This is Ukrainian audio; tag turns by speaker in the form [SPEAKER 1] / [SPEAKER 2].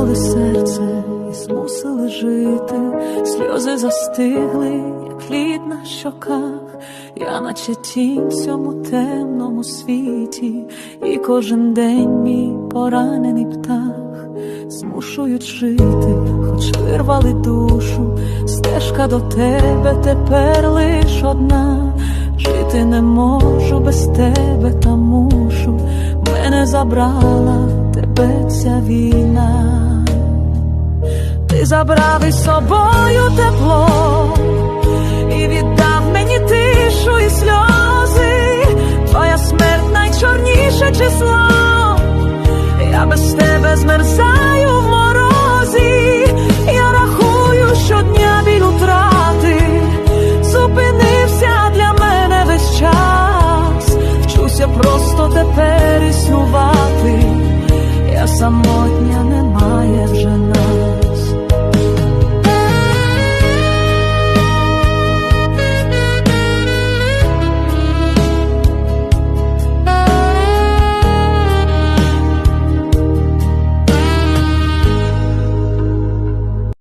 [SPEAKER 1] Сховали серце і змусили жити, сльози застигли, як лід на щоках, я наче тінь цьому темному світі, і кожен день мій поранений птах. Змушують жити, хоч вирвали душу, стежка до тебе тепер лиш одна. Жити не можу без тебе, та мушу, мене забрала тебе ця війна. Забрав із собою тепло і віддав мені тишу і сльози. Твоя смерть найчорніше число. Я без тебе змерзаю в морозі. Я рахую щодня біль утрати. Зупинився для мене весь час. Вчуся просто тепер існувати. Я самотня